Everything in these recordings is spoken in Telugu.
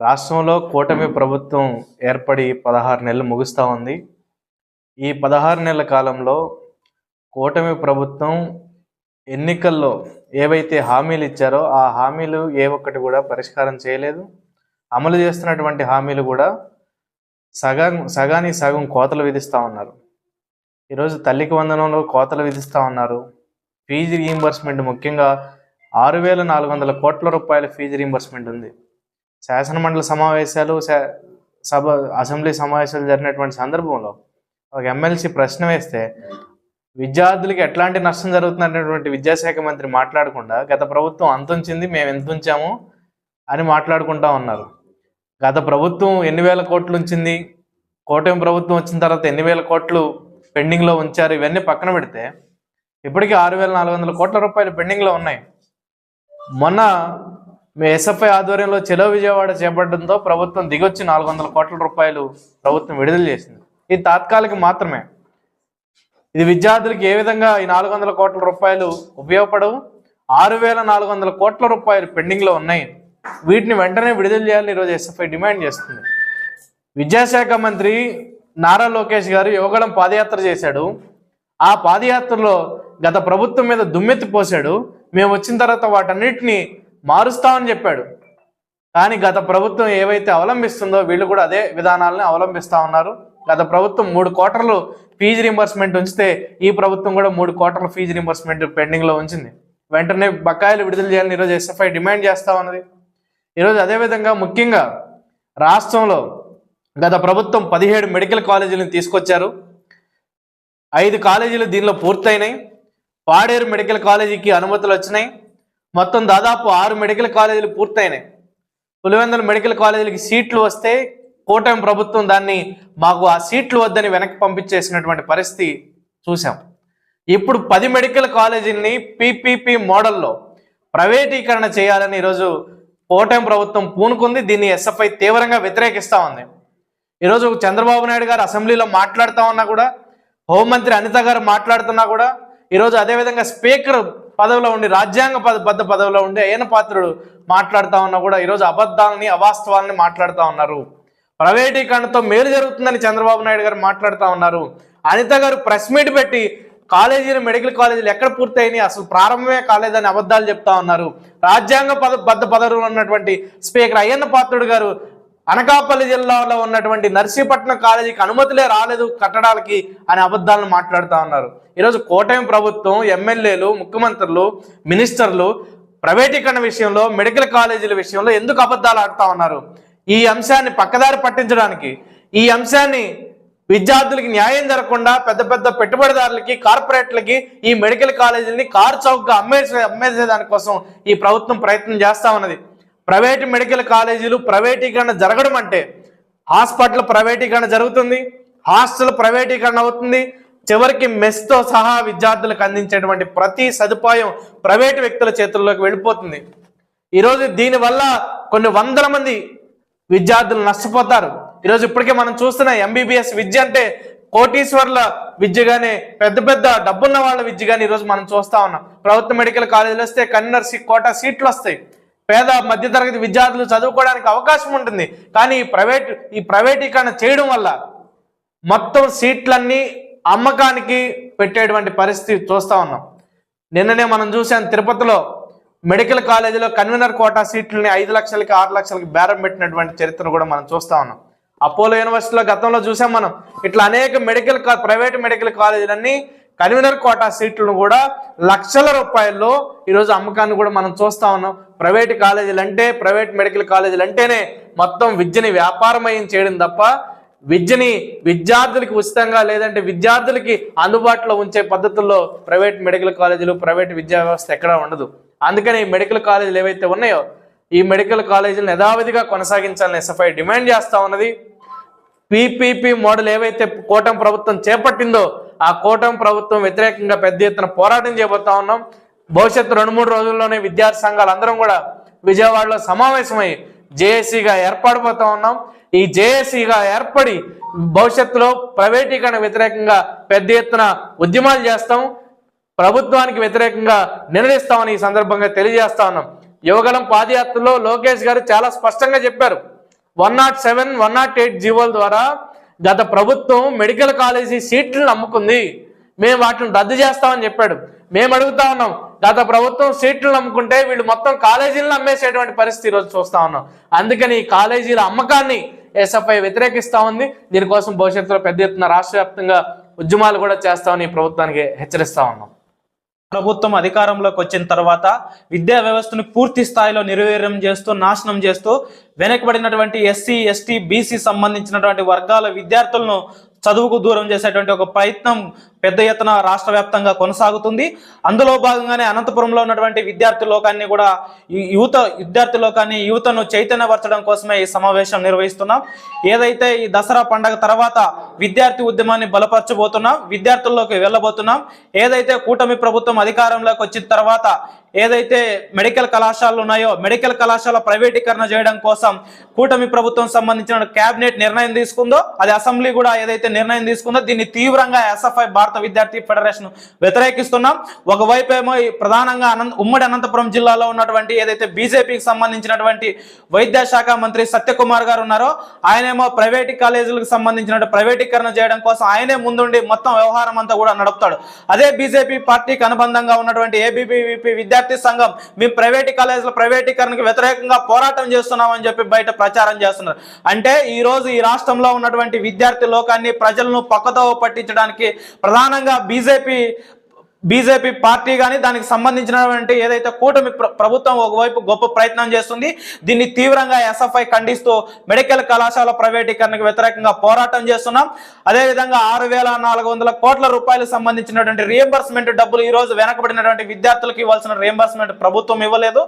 రాష్ట్రంలో కూటమి ప్రభుత్వం ఏర్పడి పదహారు నెలలు ముగుస్తూ ఉంది. ఈ పదహారు నెలల కాలంలో కూటమి ప్రభుత్వం ఎన్నికల్లో ఏవైతే హామీలు ఇచ్చారో ఆ హామీలు ఏ ఒక్కటి కూడా పరిష్కారం చేయలేదు. అమలు చేస్తున్నటువంటి హామీలు కూడా సగం సగానికి సగం కోతలు విధిస్తూ ఉన్నారు. ఈరోజు తల్లికి వందనంలో కోతలు విధిస్తూ ఉన్నారు. ఫీజు రీయింబర్స్మెంట్ ముఖ్యంగా ఆరు వేల నాలుగు వందల కోట్ల రూపాయల ఫీజు రీయింబర్స్మెంట్ ఉంది. శాసనమండలి సమావేశాలు సభ అసెంబ్లీ సమావేశాలు జరిగినటువంటి సందర్భంలో ఒక ఎమ్మెల్సీ ప్రశ్న వేస్తే విద్యార్థులకి ఎట్లాంటి నష్టం జరుగుతున్నటువంటి విద్యాశాఖ మంత్రి మాట్లాడకుండా గత ప్రభుత్వం అంతుంచింది మేము ఎంత ఉంచాము అని మాట్లాడుకుంటా ఉన్నారు. గత ప్రభుత్వం ఎన్ని వేల కోట్లు ఉంచింది కూటమి ప్రభుత్వం వచ్చిన తర్వాత ఎన్ని వేల కోట్లు పెండింగ్లో ఉంచారు ఇవన్నీ పక్కన పెడితే ఇప్పటికీ ఆరు వేల నాలుగు వందల కోట్ల రూపాయలు పెండింగ్లో ఉన్నాయి. మొన్న మీ ఎస్ఎఫ్ఐ ఆధ్వర్యంలో చెలో విజయవాడ చేపట్టడంతో ప్రభుత్వం దిగొచ్చి నాలుగు వందల కోట్ల రూపాయలు ప్రభుత్వం విడుదల చేసింది. ఇది తాత్కాలిక మాత్రమే. ఇది విద్యార్థులకు ఏ విధంగా ఈ నాలుగు వందల కోట్ల రూపాయలు ఉపయోగపడవు? ఆరు వేల నాలుగు వందల కోట్ల రూపాయలు పెండింగ్లో ఉన్నాయి. వీటిని వెంటనే విడుదల చేయాలని ఈరోజు ఎస్ఎఫ్ఐ డిమాండ్ చేస్తుంది. విద్యాశాఖ మంత్రి నారా లోకేష్ గారు యువగడం పాదయాత్ర చేశాడు. ఆ పాదయాత్రలో గత ప్రభుత్వం మీద దుమ్మెత్తి పోశాడు. మేము వచ్చిన తర్వాత వాటన్నిటిని మారుస్తామని చెప్పాడు. కానీ గత ప్రభుత్వం ఏవైతే అవలంబిస్తుందో వీళ్ళు కూడా అదే విధానాలను అవలంబిస్తా ఉన్నారు. గత ప్రభుత్వం మూడు కోటర్లు ఫీజు రింబర్స్మెంట్ ఉంచితే ఈ ప్రభుత్వం కూడా మూడు కోటర్ల ఫీజు రింబర్స్మెంట్ పెండింగ్లో ఉంచింది. వెంటనే బకాయిలు విడుదల చేయాలని ఈరోజు ఎస్ఎఫ్ఐ డిమాండ్ చేస్తా ఉన్నది. ఈరోజు అదేవిధంగా ముఖ్యంగా రాష్ట్రంలో గత ప్రభుత్వం పదిహేడు మెడికల్ కాలేజీలను తీసుకొచ్చారు. ఐదు కాలేజీలు దీనిలో పూర్తయినాయి. పాడేరు మెడికల్ కాలేజీకి అనుమతులు వచ్చినాయి. మొత్తం దాదాపు ఆరు మెడికల్ కాలేజీలు పూర్తయినాయి. పులివెందుల మెడికల్ కాలేజీలకి సీట్లు వస్తే కూటమి ప్రభుత్వం దాన్ని మాకు ఆ సీట్లు వద్దని వెనక్కి పంపించేసినటువంటి పరిస్థితి చూసాం ఇప్పుడు పది మెడికల్ కాలేజీల్ని పీపీపీ మోడల్లో ప్రైవేటీకరణ చేయాలని ఈరోజు కూటమి ప్రభుత్వం పూనుకుంది. దీన్ని ఎస్ఎఫ్ఐ తీవ్రంగా వ్యతిరేకిస్తా ఉంది. ఈరోజు చంద్రబాబు నాయుడు గారు అసెంబ్లీలో మాట్లాడుతూ ఉన్నా కూడా హోంమంత్రి అనిత గారు మాట్లాడుతున్నా కూడా ఈరోజు అదేవిధంగా స్పీకర్ పదవిలో ఉండి రాజ్యాంగ పద బద్ద పదవిలో ఉండి అయ్యన పాత్రుడు మాట్లాడుతా ఉన్నా కూడా ఈరోజు అబద్ధాలని అవాస్తవాలని మాట్లాడుతూ ఉన్నారు. ప్రైవేటీకరణతో మేలు జరుగుతుందని చంద్రబాబు నాయుడు గారు మాట్లాడుతూ ఉన్నారు. అనిత గారు ప్రెస్ మీట్ పెట్టి కాలేజీలు మెడికల్ కాలేజీలు ఎక్కడ పూర్తయినాయి? అసలు ప్రారంభమే కాలేదని అబద్ధాలు చెప్తా ఉన్నారు. రాజ్యాంగ పద బద్ద పదవులు ఉన్నటువంటి స్పీకర్ అయ్యన్న పాత్రుడు గారు అనకాపల్లి జిల్లాలో ఉన్నటువంటి నర్సీపట్నం కాలేజీకి అనుమతులే రాలేదు కట్టడాలకి అనే అబద్ధాలను మాట్లాడుతూ ఉన్నారు. ఈరోజు కోటమి ప్రభుత్వం ఎమ్మెల్యేలు ముఖ్యమంత్రులు మినిస్టర్లు ప్రైవేటీకరణ విషయంలో మెడికల్ కాలేజీల విషయంలో ఎందుకు అబద్ధాలు ఆడుతా ఉన్నారు? ఈ అంశాన్ని పక్కదారి పట్టించడానికి ఈ అంశాన్ని విద్యార్థులకి న్యాయం జరగకుండా పెద్ద పెద్ద పెట్టుబడిదారులకి కార్పొరేట్లకి ఈ మెడికల్ కాలేజీలని కార్ చౌక్గా అమ్మేసే అమ్మేసే దానికోసం ఈ ప్రభుత్వం ప్రయత్నం చేస్తూ ఉన్నది. ప్రైవేట్ మెడికల్ కాలేజీలు ప్రైవేటీకరణ జరగడం అంటే హాస్పిటల్ ప్రైవేటీకరణ జరుగుతుంది హాస్టల్ ప్రైవేటీకరణ అవుతుంది. చివరికి మెస్తో సహా విద్యార్థులకు అందించేటువంటి ప్రతి సదుపాయం ప్రైవేటు వ్యక్తుల చేతుల్లోకి వెళ్ళిపోతుంది. ఈరోజు దీనివల్ల కొన్ని వందల మంది విద్యార్థులు నష్టపోతారు. ఈరోజు ఇప్పటికే మనం చూస్తున్న ఎంబీబీఎస్ విద్య అంటే కోటీశ్వర్ల విద్యగానే పెద్ద పెద్ద డబ్బున్న వాళ్ళ విద్యగానే ఈరోజు మనం చూస్తా ఉన్నాం. ప్రభుత్వ మెడికల్ కాలేజీలు వస్తే కన్నర్ సీ కోట సీట్లు వస్తాయి. పేద మధ్యతరగతి విద్యార్థులు చదువుకోవడానికి అవకాశం ఉంటుంది. కానీ ఈ ప్రైవేట్ ఈ ప్రైవేటీకరణ చేయడం వల్ల మొత్తం సీట్లన్నీ అమ్మకానికి పెట్టేటువంటి పరిస్థితి చూస్తా ఉన్నాం. నిన్ననే మనం చూసాం తిరుపతిలో మెడికల్ కాలేజీలో కన్వీనర్ కోటా సీట్లని ఐదు లక్షలకి ఆరు లక్షలకి బేరం పెట్టినటువంటి చరిత్ర కూడా మనం చూస్తా ఉన్నాం. అపోలో యూనివర్సిటీలో గతంలో చూసాం మనం. ఇట్లా అనేక మెడికల్ ప్రైవేట్ మెడికల్ కాలేజీలన్నీ కన్వీనర్ కోటా సీట్లను కూడా లక్షల రూపాయల్లో ఈరోజు అమ్మకాన్ని కూడా మనం చూస్తా ఉన్నాం. ప్రైవేట్ కాలేజీలు అంటే ప్రైవేట్ మెడికల్ కాలేజీలు అంటేనే మొత్తం విద్యని వ్యాపారమయం చేయడం తప్ప విద్యని విద్యార్థులకి ఉచితంగా లేదంటే విద్యార్థులకి అందుబాటులో ఉంచే పద్ధతుల్లో ప్రైవేట్ మెడికల్ కాలేజీలు ప్రైవేట్ విద్యా వ్యవస్థ ఎక్కడా ఉండదు. అందుకని ఈ మెడికల్ కాలేజీలు ఏవైతే ఉన్నాయో ఈ మెడికల్ కాలేజీలను యథావిధిగా కొనసాగించాలని ఎస్ఎఫ్ఐ డిమాండ్ చేస్తూ ఉన్నది. పీపీపీ మోడల్ ఏవైతే కూటమి ప్రభుత్వం చేపట్టిందో ఆ కూటమి ప్రభుత్వం వ్యతిరేకంగా పెద్ద ఎత్తున పోరాటం చేయబోతా ఉన్నాం. భవిష్యత్తు రెండు మూడు రోజుల్లోనే విద్యార్థి సంఘాలు అందరం కూడా విజయవాడలో సమావేశమై జేఏసీగా ఏర్పడిపోతా ఉన్నాం. ఈ జేఏసీగా ఏర్పడి భవిష్యత్తులో ప్రైవేటీకరణ వ్యతిరేకంగా పెద్ద ఎత్తున ఉద్యమాలు చేస్తాం. ప్రభుత్వానికి వ్యతిరేకంగా నిర్ణయిస్తామని ఈ సందర్భంగా తెలియజేస్తా ఉన్నాం. యువగలం పాదయాత్రలో లోకేష్ గారు చాలా స్పష్టంగా చెప్పారు. One nought seven one nought eight జీవోల ద్వారా గత ప్రభుత్వం మెడికల్ కాలేజీ సీట్లను అమ్ముకుంది. మేము వాటిని రద్దు చేస్తామని చెప్పాడు. మేము అడుగుతా ఉన్నాం గత ప్రభుత్వం సీట్లు అమ్ముకుంటే వీళ్ళు మొత్తం కాలేజీలను అమ్మేసేటువంటి పరిస్థితి ఈరోజు చూస్తా ఉన్నాం. అందుకని ఈ కాలేజీల అమ్మకాన్ని ఎస్ఎఫ్ఐ వ్యతిరేకిస్తా ఉంది. దీనికోసం భవిష్యత్తులో పెద్ద ఎత్తున రాష్ట్ర వ్యాప్తంగా ఉద్యమాలు కూడా చేస్తామని ప్రభుత్వానికి హెచ్చరిస్తా ఉన్నాం. ప్రభుత్వం అధికారంలోకి వచ్చిన తర్వాత విద్యా వ్యవస్థను పూర్తి స్థాయిలో నిర్వీర్యం చేస్తూ నాశనం చేస్తూ వెనకబడినటువంటి ఎస్సీ ఎస్టీ బీసీ సంబంధించినటువంటి వర్గాల విద్యార్థులను చదువుకు దూరం చేసేటువంటి ఒక ప్రయత్నం పెద్ద ఎత్తున రాష్ట్ర వ్యాప్తంగా కొనసాగుతుంది. అందులో భాగంగానే అనంతపురంలో ఉన్నటువంటి విద్యార్థి లోకాన్ని కూడా యువత విద్యార్థి లోకాన్ని యువతను చైతన్యపరచడం కోసమే ఈ సమావేశం నిర్వహిస్తున్నాం. ఏదైతే ఈ దసరా పండగ తర్వాత విద్యార్థి ఉద్యమాన్ని బలపరచబోతున్నాం విద్యార్థుల్లోకి వెళ్ళబోతున్నాం ఏదైతే కూటమి ప్రభుత్వం అధికారంలోకి వచ్చిన తర్వాత ఏదైతే మెడికల్ కళాశాలలు ఉన్నాయో మెడికల్ కళాశాల ప్రైవేటీకరణ చేయడం కోసం కూటమి ప్రభుత్వం సంబంధించిన కేబినెట్ నిర్ణయం తీసుకుందో అది అసెంబ్లీ కూడా ఏదైతే నిర్ణయం తీసుకుందో దీన్ని తీవ్రంగా ఎస్ఎఫ్ఐ భారత విద్యార్థి ఫెడరేషన్ వ్యతిరేకిస్తున్నాం. ఒకవైపు ఏమో ప్రధానంగా అనంత ఉమ్మడి అనంతపురం జిల్లాలో ఉన్నటువంటి ఏదైతే బీజేపీకి సంబంధించినటువంటి వైద్య శాఖ మంత్రి సత్యకుమార్ గారు ఉన్నారో ఆయనేమో ప్రైవేట్ కాలేజీలకు సంబంధించిన ప్రైవేటీకరణ చేయడం కోసం ఆయనే ముందుండి మొత్తం వ్యవహారం అంతా కూడా నడుపుతాడు. అదే బీజేపీ పార్టీకి అనుబంధంగా ఉన్నటువంటి ఏబీపీవీపీ విద్యార్థి సంఘం మేము ప్రైవేట్ కాలేజీల ప్రైవేటీకరణకు వ్యతిరేకంగా పోరాటం చేస్తున్నామని చెప్పి బయట ప్రచారం చేస్తున్నారు. అంటే ఈ రోజు ఈ రాష్ట్రంలో ఉన్నటువంటి విద్యార్థి లోకాన్ని ప్రజలను పక్కతో పట్టించడానికి ప్రధాన ప్రధానంగా బీజేపీ బీజేపీ పార్టీ కానీ దానికి సంబంధించినటువంటి ఏదైతే కూటమి ప్రభుత్వం ఒకవైపు గొప్ప ప్రయత్నం చేస్తుంది దీన్ని తీవ్రంగా ఎస్ఎఫ్ఐ ఖండిస్తూ మెడికల్ కళాశాల ప్రైవేటీకరణకు వ్యతిరేకంగా పోరాటం చేస్తున్నాం. అదేవిధంగా ఆరు వేల నాలుగు వందల కోట్ల రూపాయలు సంబంధించినటువంటి రియంబర్స్మెంట్ డబ్బులు ఈ రోజు వెనకబడినటువంటి విద్యార్థులకు ఇవ్వాల్సిన రియంబర్స్మెంట్ ప్రభుత్వం ఇవ్వలేదు.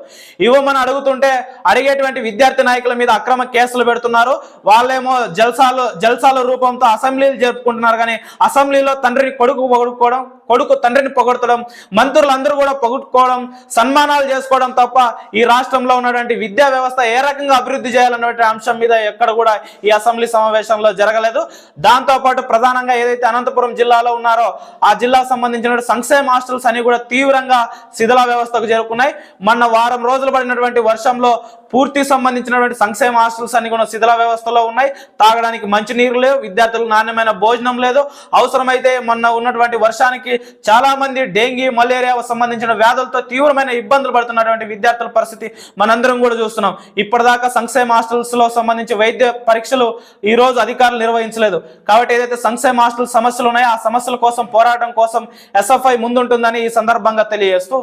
ఇవ్వమని అడుగుతుంటే అడిగేటువంటి విద్యార్థి నాయకుల మీద అక్రమ కేసులు పెడుతున్నారు. వాళ్ళేమో జల్సాలు జల్సాల రూపంతో అసెంబ్లీలు జరుపుకుంటున్నారు కానీ అసెంబ్లీలో తండ్రిని కొడుకు పొగుడుకోవడం కొడుకు తండ్రిని పొగడతడం మంత్రులందరూ కూడా పొగుడుకోవడం సన్మానాలు చేసుకోవడం తప్ప ఈ రాష్ట్రంలో ఉన్నటువంటి విద్యా వ్యవస్థ ఏ రకంగా అభివృద్ధి చేయాలన్నటువంటి అంశం మీద ఎక్కడ కూడా ఈ అసెంబ్లీ సమావేశంలో జరగలేదు. దాంతోపాటు ప్రధానంగా ఏదైతే అనంతపురం జిల్లాలో ఉన్నారో ఆ జిల్లాకు సంబంధించిన సంక్షేమ హాస్టల్స్ అన్ని కూడా తీవ్రంగా శిథిల వ్యవస్థకు చేరుకున్నాయి. మొన్న వారం రోజులు పడినటువంటి వర్షంలో పూర్తి సంబంధించినటువంటి సంక్షేమ హాస్టల్స్ అన్ని కూడా శిథిల వ్యవస్థలో ఉన్నాయి. తాగడానికి మంచి నీరు లేవు. విద్యార్థులకు నాణ్యమైన భోజనం లేదు. అవసరమైతే మొన్న ఉన్నటువంటి వర్షానికి చాలా మంది డెంగీ మలేరియా సంబంధించిన వ్యాధులతో తీవ్రమైన ఇబ్బందులు పడుతున్నటువంటి విద్యార్థుల పరిస్థితి మనందరం కూడా చూస్తున్నాం. ఇప్పటిదాకా సంక్షేమ హాస్టల్స్లో సంబంధించి వైద్య పరీక్షలు ఈ రోజు అధికారులు నిర్వహించలేదు. కాబట్టి ఏదైతే సంక్షేమ హాస్టల్ సమస్యలు ఉన్నాయో ఆ సమస్యల కోసం పోరాటం కోసం ఎస్ఎఫ్ఐ ముందుంటుందని ఈ సందర్భంగా తెలియజేస్తూ